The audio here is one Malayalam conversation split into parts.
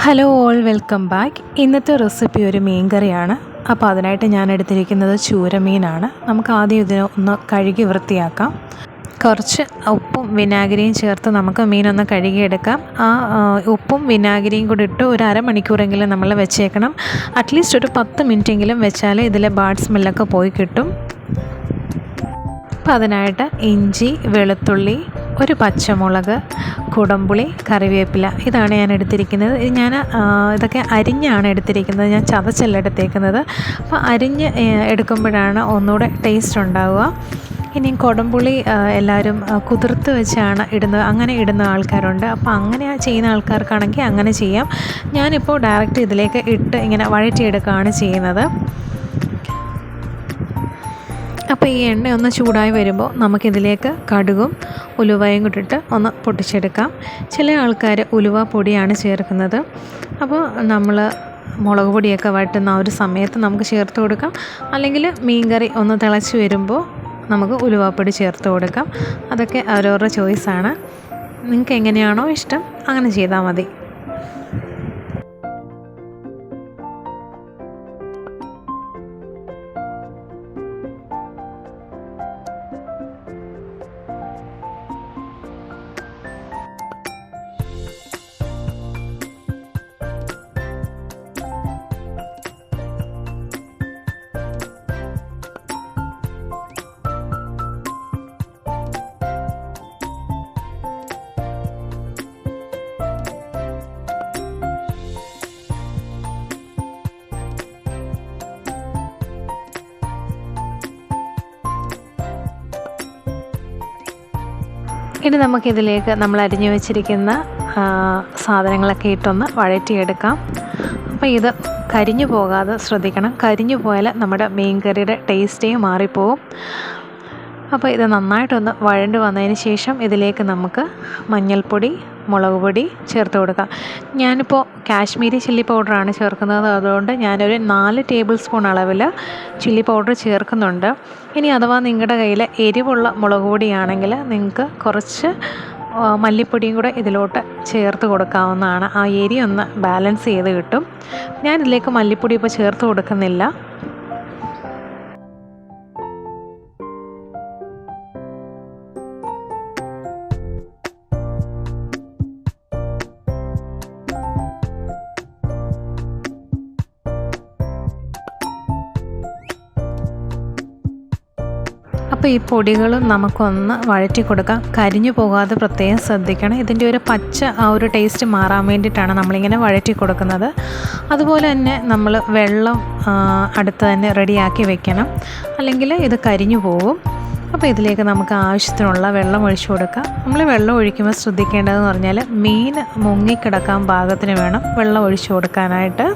ഹലോ ഓൾ വെൽക്കം ബാക്ക് ഇന്നത്തെ റെസിപ്പി ഒരു മീൻ കറിയാണ് അപ്പോൾ അതിനായിട്ട് ഞാൻ എടുത്തിരിക്കുന്നത് ചൂരമീനാണ്. നമുക്ക് ആദ്യം ഇതിനെ ഒന്ന് കഴുകി വൃത്തിയാക്കാം. കുറച്ച് ഉപ്പും വിനാഗിരിയും ചേർത്ത് നമുക്ക് മീനൊന്ന് കഴുകിയെടുക്കാം. ആ ഉപ്പും വിനാഗിരിയും കൂടി ഇട്ട് ഒരു അരമണിക്കൂറെങ്കിലും നമ്മൾ വെച്ചേക്കണം. അറ്റ്ലീസ്റ്റ് ഒരു പത്ത് മിനിറ്റെങ്കിലും വെച്ചാൽ ഇതിലെ ബാഡ് സ്മെല്ലൊക്കെ പോയി കിട്ടും. അപ്പോൾ അതിനായിട്ട് ഇഞ്ചി വെളുത്തുള്ളി ഒരു പച്ചമുളക് കുടംപുളി കറിവേപ്പില. ഇതാണ് ഞാൻ എടുത്തിരിക്കുന്നത്. ഞാൻ ഇതൊക്കെ അരിഞ്ഞാണ് എടുത്തിരിക്കുന്നത്. ഞാൻ ചതച്ചല്ല എടുത്തേക്കുന്നത്. അപ്പോൾ അരിഞ്ഞ് എടുക്കുമ്പോഴാണ് ഒന്നുകൂടെ ടേസ്റ്റ് ഉണ്ടാവുക. ഇനി കുടംപുളി ആ, എല്ലാവരും കുതിർത്ത് വെച്ചാണ് ഇടുന്നത്. അങ്ങനെ ഇടുന്ന ആൾക്കാരുണ്ട്. അപ്പോൾ അങ്ങനെ ചെയ്യുന്ന ആൾക്കാർക്കാണെങ്കിൽ അങ്ങനെ ചെയ്യാം. ഞാനിപ്പോൾ ഡയറക്റ്റ് ഇതിലേക്ക് ഇട്ട് ഇങ്ങനെ വഴറ്റിയെടുക്കുകയാണ് ചെയ്യുന്നത്. അപ്പോൾ ഈ എണ്ണ ഒന്ന് ചൂടായി വരുമ്പോൾ നമുക്കിതിലേക്ക് കടുകും ഉലുവയും കൂട്ടിട്ട് ഒന്ന് പൊട്ടിച്ചെടുക്കാം. ചില ആൾക്കാർ ഉലുവ പൊടിയാണ് ചേർക്കുന്നത്. അപ്പോൾ നമ്മൾ മുളക് പൊടിയൊക്കെ വഴറ്റുന്ന ആ ഒരു സമയത്ത് നമുക്ക് ചേർത്ത് കൊടുക്കാം. അല്ലെങ്കിൽ മീൻകറി ഒന്ന് തിളച്ച് വരുമ്പോൾ നമുക്ക് ഉലുവാപ്പൊടി ചേർത്ത് കൊടുക്കാം. അതൊക്കെ അവരവരുടെ ചോയ്സാണ് നിങ്ങൾക്ക് എങ്ങനെയാണോ ഇഷ്ടം അങ്ങനെ ചെയ്താൽ മതി. ഇനി നമുക്കിതിലേക്ക് നമ്മൾ അരിഞ്ഞു വെച്ചിരിക്കുന്ന സാധനങ്ങളൊക്കെ ഇട്ടൊന്ന് വഴറ്റിയെടുക്കാം. അപ്പോൾ ഇത് കരിഞ്ഞു പോകാതെ ശ്രദ്ധിക്കണം. കരിഞ്ഞു പോയാൽ നമ്മുടെ മീൻ കറിയുടെ ടേസ്റ്റേ മാറിപ്പോവും. അപ്പോൾ ഇത് നന്നായിട്ടൊന്ന് വഴണ്ട് വന്നതിന് ശേഷം ഇതിലേക്ക് നമുക്ക് മഞ്ഞൾപ്പൊടി മുളക് പൊടി ചേർത്ത് കൊടുക്കാം. ഞാനിപ്പോൾ കാശ്മീരി ചില്ലി പൗഡറാണ് ചേർക്കുന്നത്. അതുകൊണ്ട് ഞാനൊരു നാല് ടേബിൾ സ്പൂൺ അളവിൽ ചില്ലി പൗഡർ ചേർക്കുന്നുണ്ട്. ഇനി അഥവാ നിങ്ങളുടെ കയ്യിൽ എരിവുള്ള മുളക് പൊടിയാണെങ്കിൽ നിങ്ങൾക്ക് കുറച്ച് മല്ലിപ്പൊടിയും കൂടെ ഇതിലോട്ട് ചേർത്ത് കൊടുക്കാവുന്നതാണ്. ആ എരി ഒന്ന് ബാലൻസ് ചെയ്ത് കിട്ടും. ഞാൻ ഇതിലേക്ക് മല്ലിപ്പൊടി ഇപ്പോൾ ചേർത്ത് കൊടുക്കുന്നില്ല. അപ്പോൾ ഈ പൊടികൾ നമുക്കൊന്ന് വഴറ്റി കൊടുക്കാം. കരിഞ്ഞു പോകാതെ പ്രത്യേകം ശ്രദ്ധിക്കണം. ഇതിന്റെ ഒരു പച്ച ആ ഒരു ടേസ്റ്റ് മാറാൻ വേണ്ടിയിട്ടാണ് നമ്മളിങ്ങനെ വഴറ്റി കൊടുക്കുന്നത്. അതുപോലെ തന്നെ നമ്മൾ വെള്ളം അടുത്ത് തന്നെ റെഡിയാക്കി വെക്കണം. അല്ലെങ്കിൽ ഇത് കരിഞ്ഞു പോകും അപ്പോൾ ഇതിലേക്ക് നമുക്ക് ആവശ്യത്തിനുള്ള വെള്ളം ഒഴിച്ചു കൊടുക്കാം. നമ്മൾ വെള്ളം ഒഴിക്കുമ്പോൾ ശ്രദ്ധിക്കേണ്ടതെന്ന് പറഞ്ഞാൽ മീൻ മുങ്ങിക്കിടക്കാൻ പാകത്തിന് വേണം വെള്ളം ഒഴിച്ചു കൊടുക്കാനായിട്ട്.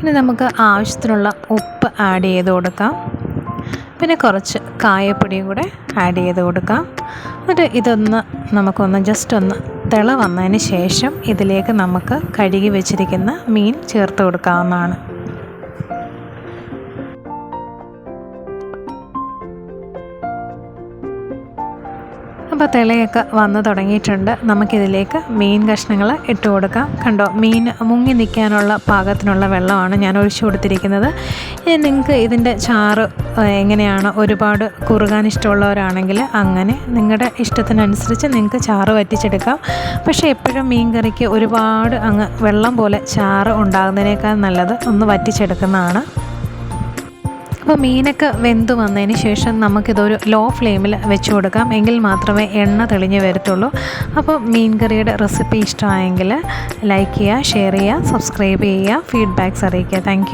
ഇനി നമുക്ക് ആവശ്യത്തിനുള്ള ഉപ്പ് ആഡ് ചെയ്ത് കൊടുക്കാം. പിന്നെ കുറച്ച് കായപ്പൊടിയും കൂടെ ആഡ് ചെയ്ത് കൊടുക്കാം. എന്നിട്ട് ഇതൊന്ന് നമുക്കൊന്ന് ജസ്റ്റ് ഒന്ന് തിള വന്നതിന് ശേഷം ഇതിലേക്ക് നമുക്ക് കഴുകി വെച്ചിരിക്കുന്ന മീൻ ചേർത്ത് കൊടുക്കാവുന്നതാണ്. അപ്പോൾ തിളയൊക്കെ വന്നു തുടങ്ങിയിട്ടുണ്ട്. നമുക്കിതിലേക്ക് മീൻ കഷ്ണങ്ങൾ ഇട്ട് കൊടുക്കാം. കണ്ടോ മീൻ മുങ്ങി നിൽക്കാനുള്ള പാകത്തിനുള്ള വെള്ളമാണ് ഞാൻ ഒഴിച്ചു കൊടുത്തിരിക്കുന്നത്. ഇനി നിങ്ങൾക്ക് ഇതിന്റെ ചാറ് എങ്ങനെയാണ്? ഒരുപാട് കുറുകാൻ ഇഷ്ടമുള്ളവരാണെങ്കിൽ അങ്ങനെ നിങ്ങളുടെ ഇഷ്ടത്തിനനുസരിച്ച് നിങ്ങൾക്ക് ചാറ് വറ്റിച്ചെടുക്കാം. പക്ഷേ എപ്പോഴും മീൻ കറിക്ക് ഒരുപാട് അങ്ങ് വെള്ളം പോലെ ചാറ് ഉണ്ടാകുന്നതിനേക്കാൾ നല്ലത് ഒന്ന് വറ്റിച്ചെടുക്കുന്നതാണ്. അപ്പോൾ മീനൊക്കെ വെന്ത് വന്നതിന് ശേഷം നമുക്കിതൊരു ലോ ഫ്ലെയിമിൽ വെച്ച് കൊടുക്കാം. എങ്കിൽ മാത്രമേ എണ്ണ തെളിഞ്ഞ് വരത്തുള്ളൂ. അപ്പോൾ മീൻ കറിയുടെ റെസിപ്പി ഇഷ്ടമായെങ്കിൽ ലൈക്ക് ചെയ്യുക ഷെയർ ചെയ്യുക സബ്സ്ക്രൈബ് ചെയ്യുക ഫീഡ്ബാക്ക്സ് അറിയിക്കുക. താങ്ക്